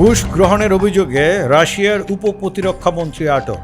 ঘুষ গ্রহণের অভিযোগে রাশিয়ার উপ প্রতিরক্ষা মন্ত্রী আটক।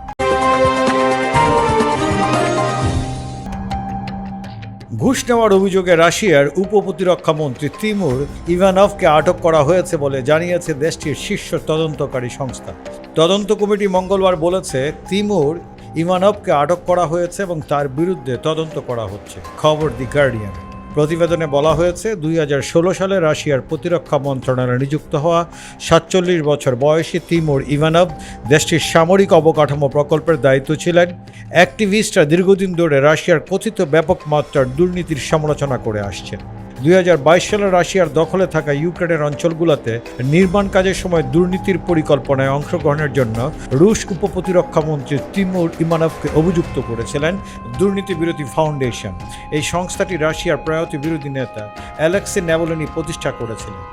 ঘুষ নেওয়ার অভিযোগে রাশিয়ার উপ প্রতিরক্ষা মন্ত্রী তিমুর ইভানভকে আটক করা হয়েছে বলে জানিয়েছে দেশটির শীর্ষ তদন্তকারী সংস্থা। তদন্ত কমিটি মঙ্গলবার বলেছে, তিমুর ইভানভকে আটক করা হয়েছে এবং তার বিরুদ্ধে তদন্ত করা হচ্ছে। খবর দি গার্ডিয়ান। প্রতিবেদনে বলা হয়েছে, দুই হাজার ষোলো সালে রাশিয়ার প্রতিরক্ষা মন্ত্রণালয়ে নিযুক্ত হওয়া সাতচল্লিশ বছর বয়সী তিমুর ইভানভ দেশটির সামরিক অবকাঠামো প্রকল্পের দায়িত্ব ছিলেন। অ্যাক্টিভিস্টরা দীর্ঘদিন ধরে রাশিয়ার কথিত ব্যাপক মাত্রার দুর্নীতির সমালোচনা করে আসছেন। দুই হাজার বাইশ সালে রাশিয়ার দখলে থাকা ইউক্রেনের অঞ্চলগুলোতে নির্মাণ কাজের সময় দুর্নীতির পরিকল্পনায় অংশগ্রহণের জন্য রুশ উপপ্রতিরক্ষা মন্ত্রী তিমুর ইমানভকে অভিযুক্ত করেছিলেন দুর্নীতি বিরোধী ফাউন্ডেশন। এই সংস্থাটি রাশিয়ার প্রয়াত বিরোধী নেতা অ্যালেক্সি ন্যাভোলিনি প্রতিষ্ঠা করেছিলেন।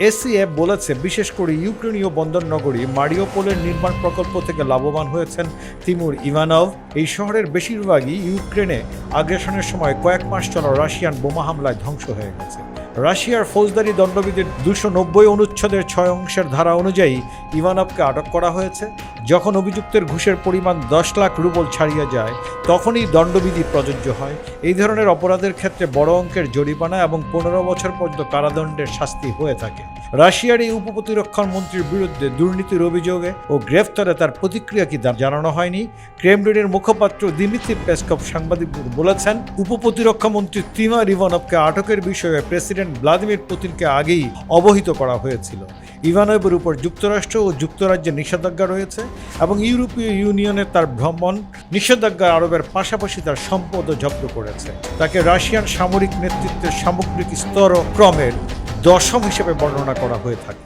এসিএফ বলেছে, বিশেষ করে ইউক্রেনীয় বন্দর নগরী মারিওপোলের নির্মাণ প্রকল্প থেকে লাভবান হয়েছেন তিমুর ইভানভ। এই শহরের বেশিরভাগই ইউক্রেনে আগ্রাসনের সময় কয়েক মাস চলা রাশিয়ান বোমা হামলায় ধ্বংস হয়ে গেছে। রাশিয়ার ফৌজদারি দণ্ডবিধির দুশো নব্বই অনুচ্ছেদের ছয় অংশের ধারা অনুযায়ী ইভানভকে আটক করা হয়েছে। যখন অভিযুক্তের ঘুষের পরিমাণ দশ লাখ রুবল ছাড়িয়ে যায়, তখনই দণ্ডবিধি প্রযোজ্য হয়। এই ধরনের অপরাধের ক্ষেত্রে বড় অঙ্কের জরিমানা এবং পনেরো বছর পর্যন্ত কারাদণ্ডের শাস্তি হয়ে থাকে। রাশিয়ার এই উপপ্রতিরক্ষা মন্ত্রীর বিরুদ্ধে দুর্নীতির অভিযোগে ও গ্রেফতারে তার প্রতিক্রিয়া কি জানানো হয়নি। ক্রেমলিনের মুখপাত্র দিমিত্রি পেসকপ সাংবাদিকদের বলেছেন, উপপ্রতিরক্ষা মন্ত্রী তিমা রিভানভকে আটকের বিষয়ে প্রেসিডেন্ট ভ্লাদিমির পুতিনকে আগেই অবহিত করা হয়েছিল। ইভানভের উপর যুক্তরাষ্ট্র ও যুক্তরাজ্যের নিষেধাজ্ঞা রয়েছে এবং ইউরোপীয় ইউনিয়নের তার ভ্রমণ নিষেধাজ্ঞা আরবের পাশাপাশি তার সম্পদও জব্দ করেছে। তাকে রাশিয়ান সামরিক নেতৃত্বের সামগ্রিক স্তর ক্রমের দশম হিসেবে বর্ণনা করা হয়ে থাকে।